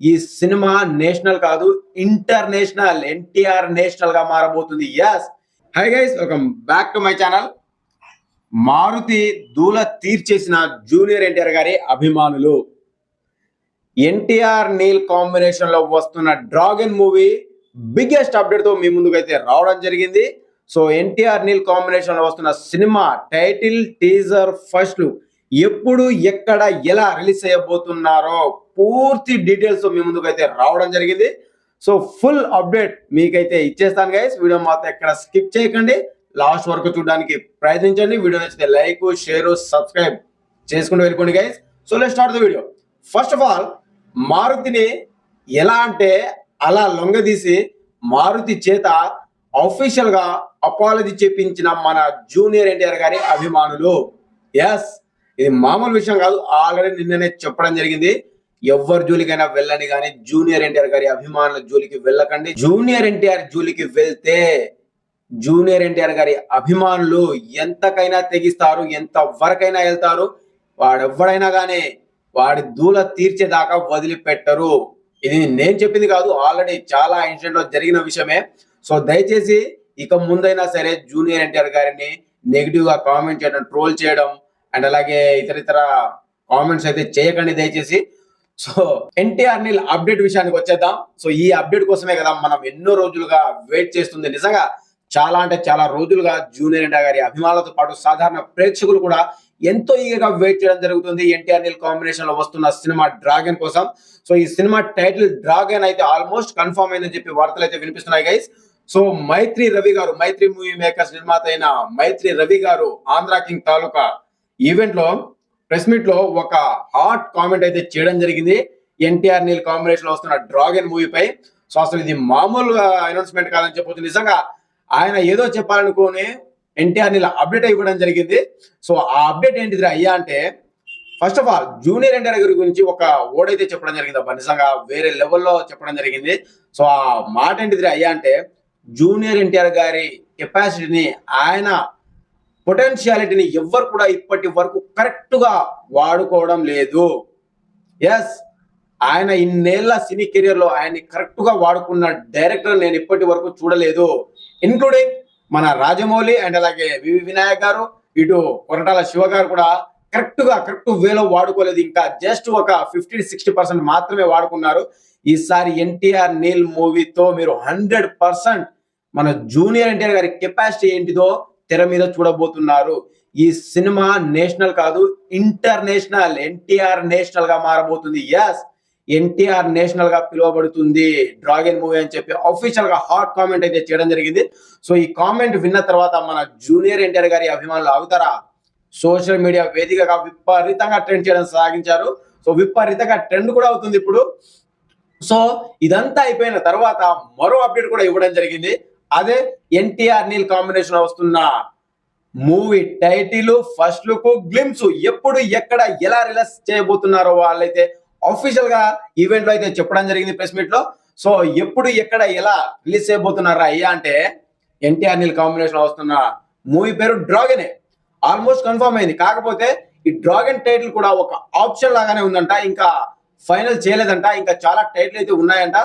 ఈ cinema national కాదు international NTR నేషనల్గా మారబోతుంది. Yes hi guys welcome back to my channel Maruti దూల తీర్చేసిన జూనియర్ ఎన్టీఆర్ గారి అభిమానులు. ఎన్టీఆర్ నీల్ కాంబినేషన్లో వస్తున్న డ్రాగన్ మూవీ బిగ్గెస్ట్ అప్డేట్తో మీ ముందుకు అయితే రావడం జరిగింది. సో ఎన్టీఆర్ నీల్ కాంబినేషన్లో వస్తున్న సినిమా టైటిల్ టీజర్ ఫస్ట్ ఎప్పుడు ఎక్కడ ఎలా రిలీజ్ చేయబోతున్నారో పూర్తి డీటెయిల్స్ మీ ముందుకు అయితే రావడం జరిగింది. సో ఫుల్ అప్డేట్ మీకైతే ఇచ్చేస్తాను గైస్ వీడియో మాత్రం ఎక్కడ స్కిప్ చేయకండి. లాస్ట్ వరకు చూడడానికి ప్రయత్నించండి. వీడియో నచ్చితే లైక్ షేర్ సబ్స్క్రైబ్ చేసుకుంటూ వెళ్ళిపోండి guys so let start the video first of all మారుతిని ఎలా అంటే అలా లొంగదీసి మారుతి చేత అఫీషియల్గా అపాలజీ చెప్పించిన మన జూనియర్ ఎన్టీఆర్ గారి అభిమానులు. ఎస్ ఇది మామూలు విషయం కాదు. ఆల్రెడీ నిన్ననే చెప్పడం జరిగింది. ఎవరి జోలికైనా వెళ్ళని కానీ జూనియర్ ఎన్టీఆర్ గారి అభిమానుల జోలికి వెళ్ళకండి. జూనియర్ ఎన్టీఆర్ జోలికి వెళ్తే జూనియర్ ఎన్టీఆర్ గారి అభిమానులు ఎంతకైనా తెగిస్తారు ఎంత వరకైనా వెళ్తారు. వాడెవ్వడైనా కానీ వాడి దూల తీర్చేదాకా వదిలిపెట్టరు. ఇది నేను చెప్పింది కాదు ఆల్రెడీ చాలా ఇన్సిడెంట్లో జరిగిన విషయమే. సో దయచేసి ఇక ముందైనా సరే జూనియర్ ఎన్టీఆర్ గారిని నెగిటివ్గా కామెంట్ చేయడం ట్రోల్ చేయడం అండ్ అలాగే ఇతర ఇతర కామెంట్స్ అయితే చేయకండి దయచేసి. సో ఎన్టీఆర్ నీల్ అప్డేట్ విషయానికి వచ్చేద్దాం. సో ఈ అప్డేట్ కోసమే కదా మనం ఎన్నో రోజులుగా వెయిట్ చేస్తుంది. నిజంగా చాలా అంటే చాలా రోజులుగా జూనియర్ ఎన్టీఆర్ గారి అభిమానులతో పాటు సాధారణ ప్రేక్షకులు కూడా ఎంతో ఈగగా వెయిట్ చేయడం జరుగుతుంది. ఎన్టీఆర్ నీల్ కాంబినేషన్లో వస్తున్న సినిమా డ్రాగన్ కోసం. సో ఈ సినిమా టైటిల్ డ్రాగన్ అయితే ఆల్మోస్ట్ కన్ఫర్మ్ అయిందని చెప్పి వార్తలు అయితే వినిపిస్తున్నాయి గైస్. సో మైత్రి రవి గారు మైత్రి మూవీ మేకర్స్ నిర్మాత అయిన మైత్రి రవి గారు ఆంధ్ర కింగ్ తాలూకా ఈవెంట్లో ప్రెస్ మీట్లో ఒక హాట్ కామెంట్ అయితే చేయడం జరిగింది. ఎన్టీఆర్ నీల్ కాంబినేషన్లో వస్తున్న డ్రాగన్ మూవీపై సో అసలు ఇది మామూలుగా అనౌన్స్మెంట్ కాదని చెప్పొచ్చు. నిజంగా ఆయన ఏదో చెప్పాలనుకుని ఎన్టీఆర్ నీల్ అప్డేట్ ఇవ్వడం జరిగింది. సో ఆ అప్డేట్ ఏంటిది అయ్యా అంటే first of all junior NTR గారి గురించి ఒక ఓడైతే చెప్పడం జరిగింది అబ్బా. నిజంగా వేరే లెవెల్లో చెప్పడం జరిగింది. సో ఆ మాట ఏంటిది అయ్యా అంటే జూనియర్ ఎన్టీఆర్ గారి కెపాసిటీని ఆయన పొటెన్షియాలిటీని ఎవ్వరు కూడా ఇప్పటి వరకు కరెక్ట్గా వాడుకోవడం లేదు. ఎస్ ఆయన ఇన్నేళ్ళ సినీ కెరియర్లో ఆయన్ని కరెక్ట్గా వాడుకున్న డైరెక్టర్ నేను ఇప్పటి వరకు చూడలేదు. ఇన్క్లూడింగ్ మన రాజమౌళి అండ్ అలాగే వివి వినాయక్ గారు ఇటు కొరటాల శివ గారు కూడా కరెక్ట్గా కరెక్ట్ వేలో వాడుకోలేదు. ఇంకా జస్ట్ ఒక ఫిఫ్టీ సిక్స్టీ పర్సెంట్ మాత్రమే వాడుకున్నారు. ఈసారి ఎన్టీఆర్ నీల్ మూవీతో మీరు హండ్రెడ్ పర్సెంట్ మన జూనియర్ ఎన్టీఆర్ గారి కెపాసిటీ ఏంటిదో తెర మీద చూడబోతున్నారు. ఈ సినిమా నేషనల్ కాదు ఇంటర్నేషనల్ ఎన్టీఆర్ నేషనల్గా మారబోతుంది. ఎస్ ఎన్టీఆర్ నేషనల్గా పిలువబడుతుంది. డ్రాగన్ మూవీ అని చెప్పి అఫీషియల్గా హాట్ కామెంట్ అయితే చేయడం జరిగింది. సో ఈ కామెంట్ విన్న తర్వాత మన జూనియర్ ఎన్టీఆర్ గారి అభిమానులు అవుతారా సోషల్ మీడియా వేదికగా విపరీతంగా ట్రెండ్ చేయడం సాగించారు. సో విపరీతంగా ట్రెండ్ కూడా అవుతుంది ఇప్పుడు. సో ఇదంతా అయిపోయిన తర్వాత మరో అప్డేట్ కూడా ఇవ్వడం జరిగింది. అదే ఎన్టీఆర్ నీల్ కాంబినేషన్ వస్తున్న movie title first look glimpse ఎప్పుడు ఎక్కడ ఎలా రిలీజ్ చేయబోతున్నారో వాళ్ళైతే అఫీషియల్గా ఈవెంట్లో అయితే చెప్పడం జరిగింది ప్రెస్ మీట్లో. సో ఎప్పుడు ఎక్కడ ఎలా రిలీజ్ చేయబోతున్నారా అయ్యా అంటే ఎన్టీఆర్ నీల్ కాంబినేషన్ వస్తున్న మూవీ పేరు డ్రాగనే. ఆల్మోస్ట్ కన్ఫర్మ్ అయింది. కాకపోతే ఈ డ్రాగన్ టైటిల్ కూడా ఒక ఆప్షన్ లాగానే ఉందంట. ఇంకా ఫైనల్ చేయలేదంట. ఇంకా చాలా టైటిల్ అయితే ఉన్నాయంట.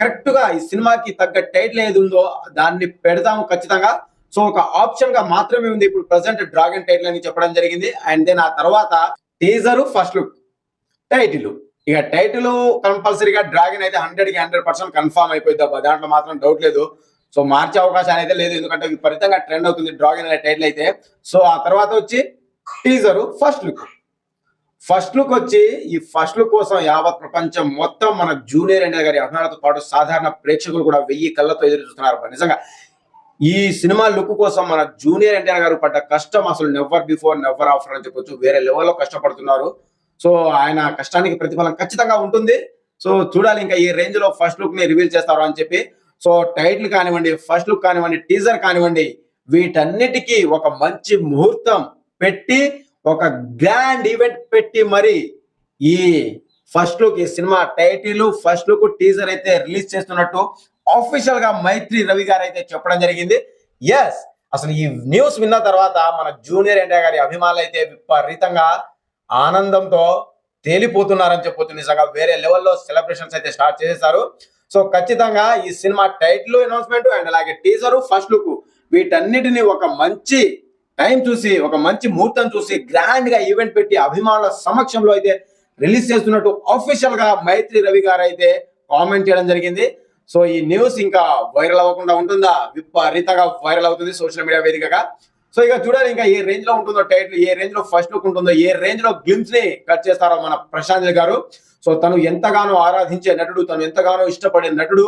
కరెక్ట్గా ఈ సినిమాకి తగ్గ టైటిల్ ఏది ఉందో దాన్ని పెడతాము ఖచ్చితంగా. సో ఒక ఆప్షన్గా మాత్రమే ఉంది ఇప్పుడు ప్రజెంట్ డ్రాగన్ టైటిల్ అని చెప్పడం జరిగింది. అండ్ దెన్ ఆ తర్వాత టీజర్ ఫస్ట్ లుక్. టైటిల్. ఇక టైటిల్ కంపల్సరీగా డ్రాగన్ అయితే హండ్రెడ్కి హండ్రెడ్ పర్సెంట్ కన్ఫర్మ్ అయిపోయింది దాంట్లో మాత్రం డౌట్ లేదు. సో మార్చే అవకాశం అయితే లేదు. ఎందుకంటే విపరీతంగా ట్రెండ్ అవుతుంది డ్రాగన్ అనే టైటిల్ అయితే. సో ఆ తర్వాత వచ్చి teaser first look. First look వచ్చి ఈ ఫస్ట్ లుక్ కోసం యావత్ ప్రపంచం మొత్తం మన జూనియర్ ఎన్టీఆర్ గారి అభిమానులతో పాటు సాధారణ ప్రేక్షకులు కూడా వెయ్యి కళ్ళతో ఎదురు చూస్తున్నారు. నిజంగా ఈ సినిమా లుక్ కోసం మన జూనియర్ ఎన్టీఆర్ గారు పడ్డ కష్టం అసలు నెవర్ బిఫోర్ నెవర్ ఆఫ్టర్ అని చెప్పొచ్చు. వేరే లెవెల్లో కష్టపడుతున్నారు. సో ఆయన కష్టానికి ప్రతిఫలం ఖచ్చితంగా ఉంటుంది. సో చూడాలి ఇంకా ఈ రేంజ్లో ఫస్ట్ లుక్ని రివీల్ చేస్తారు అని చెప్పి. సో టైటిల్ కానివ్వండి ఫస్ట్ లుక్ కానివ్వండి టీజర్ కానివ్వండి వీటన్నిటికీ ఒక మంచి ముహూర్తం పెట్టి ఒక గ్రాండ్ ఈవెంట్ పెట్టి మరి ఈ ఫస్ట్ లుక్ ఈ cinema title first look teaser అయితే రిలీజ్ చేస్తున్నట్టు ఆఫీషియల్గా మైత్రి రవి గారు అయితే చెప్పడం జరిగింది. ఎస్ అసలు ఈ న్యూస్ విన్న తర్వాత మన జూనియర్ ఎన్టీఆర్ గారి అభిమానులు అయితే విపరీతంగా ఆనందంతో తేలిపోతున్నారని చెప్పొచ్చు. నిజంగా వేరే లెవెల్లో సెలబ్రేషన్స్ అయితే స్టార్ట్ చేసేసారు. సో ఖచ్చితంగా ఈ సినిమా టైటిల్ అనౌన్స్మెంట్ అండ్ అలాగే టీజర్ ఫస్ట్ లుక్ వీటన్నిటిని ఒక మంచి టైం చూసి ఒక మంచి ముహూర్తం చూసి గ్రాండ్గా ఈవెంట్ పెట్టి అభిమానుల సమక్షంలో అయితే రిలీజ్ చేస్తున్నట్టు అఫీషియల్గా మైత్రి రవి గారు అయితే కామెంట్ చేయడం జరిగింది. సో ఈ న్యూస్ ఇంకా వైరల్ అవ్వకుండా ఉంటుందా? విపరీతంగా వైరల్ అవుతుంది సోషల్ మీడియా వేదికగా. సో ఇక చూడాలి ఇంకా ఏ రేంజ్లో ఉంటుందో టైటిల్ ఏ రేంజ్లో ఫస్ట్ లుక్ ఉంటుందో ఏ రేంజ్లో గ్లిమ్స్ని కట్ చేస్తారో మన ప్రశాంత్ గారు. సో తను ఎంతగానో ఆరాధించే నటుడు తను ఎంతగానో ఇష్టపడే నటుడు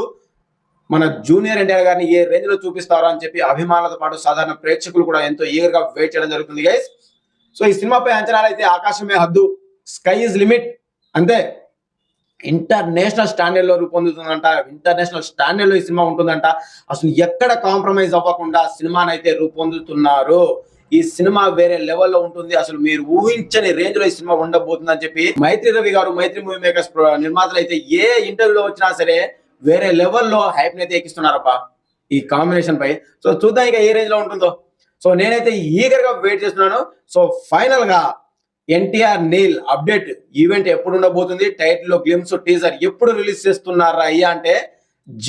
మన జూనియర్ ఎన్టీఆర్ గారిని ఏ రేంజ్లో చూపిస్తారో అని చెప్పి అభిమానులతో పాటు సాధారణ ప్రేక్షకులు కూడా ఎంతో ఈగర్గా వెయిట్ చేయడం జరుగుతుంది గైస్ సో ఈ సినిమాపై అంచనాలు అయితే ఆకాశమే హద్దు. స్కై ఇస్ లిమిట్ అంతే. ఇంటర్నేషనల్ స్టాండర్డ్లో రూపొందుతుందంట. ఇంటర్నేషనల్ స్టాండర్డ్లో ఈ సినిమా ఉంటుందంట. అసలు ఎక్కడ కాంప్రమైజ్ అవ్వకుండా సినిమాని అయితే రూపొందుతున్నారు. ఈ సినిమా వేరే లెవెల్లో ఉంటుంది. అసలు మీరు ఊహించని రేంజ్లో ఈ సినిమా ఉండబోతుంది అని చెప్పి మైత్రి రవి గారు మైత్రి మూవీ మేకర్స్ నిర్మాతలు అయితే ఏ ఇంటర్వ్యూలో వచ్చినా సరే వేరే లెవెల్లో హైప్ అయితే ఎక్కిస్తున్నారప్ప ఈ కాంబినేషన్ పై. సో చూద్దాం ఇక ఏ రేంజ్లో ఉంటుందో. సో నేనైతే ఈగర్గా వెయిట్ చేస్తున్నాను. సో ఫైనల్గా ఎన్టీఆర్ నీల్ అప్డేట్ ఈవెంట్ ఎప్పుడు ఉండబోతుంది? టైటిల్లో గ్లిమ్స్ టీజర్ ఎప్పుడు రిలీజ్ చేస్తున్నారా అయ్యా అంటే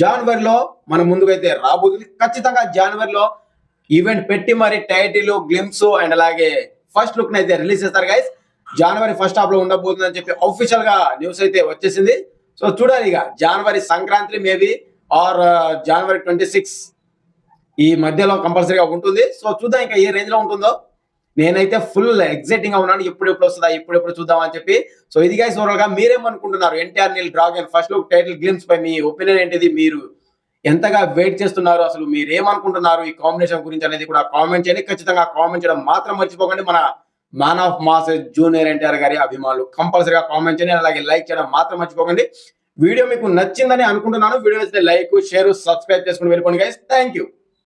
జనవరిలో మన ముందుకైతే రాబోతుంది. ఖచ్చితంగా జనవరిలో ఈవెంట్ పెట్టి మరి టైటిల్ గ్లిమ్స్ అండ్ అలాగే ఫస్ట్ లుక్ అయితే రిలీజ్ చేస్తారు గైస్ జనవరి ఫస్ట్ హాఫ్లో ఉండబోతుంది అని చెప్పి అఫీషియల్గా న్యూస్ అయితే వచ్చేసింది. సో చూడాలి ఇక జనవరి Sankranti maybe or January twenty six. ఈ మధ్యలో కంపల్సరీగా ఉంటుంది. సో చూద్దాం ఇంకా ఏ రేంజ్లో ఉంటుందో. నేనైతే ఫుల్ ఎగ్జైటింగ్గా ఉన్నాను. ఎప్పుడు ఎప్పుడు వస్తుందా ఎప్పుడు ఎప్పుడు చూద్దాం అని చెప్పి. సో ఇది గైస్ ఓవరాల్గా మీరేమనుకుంటున్నారు? NTR Neel dragon first look title glimpse పై మీ ఒపీనియన్ ఏంటిది? మీరు ఎంతగా వెయిట్ చేస్తున్నారు? అసలు మీరు ఏమనుకుంటున్నారు ఈ కాంబినేషన్ గురించి అనేది కూడా కామెంట్ చేయండి. ఖచ్చితంగా కామెంట్ చేయడం మాత్రం మర్చిపోకండి. మన man of mass junior NTR గారి అభిమానులు. కంపల్సరీగా కామెంట్ చేయండి అలాగే లైక్ చేయడం మాత్రం మర్చిపోకండి. వీడియో మీకు నచ్చిందని అనుకుంటున్నాను. వీడియో నచ్చితే లైక్ షేర్ సబ్స్క్రైబ్ చేసుకుని వెళ్ళిపోండి గైస్ థ్యాంక్ యూ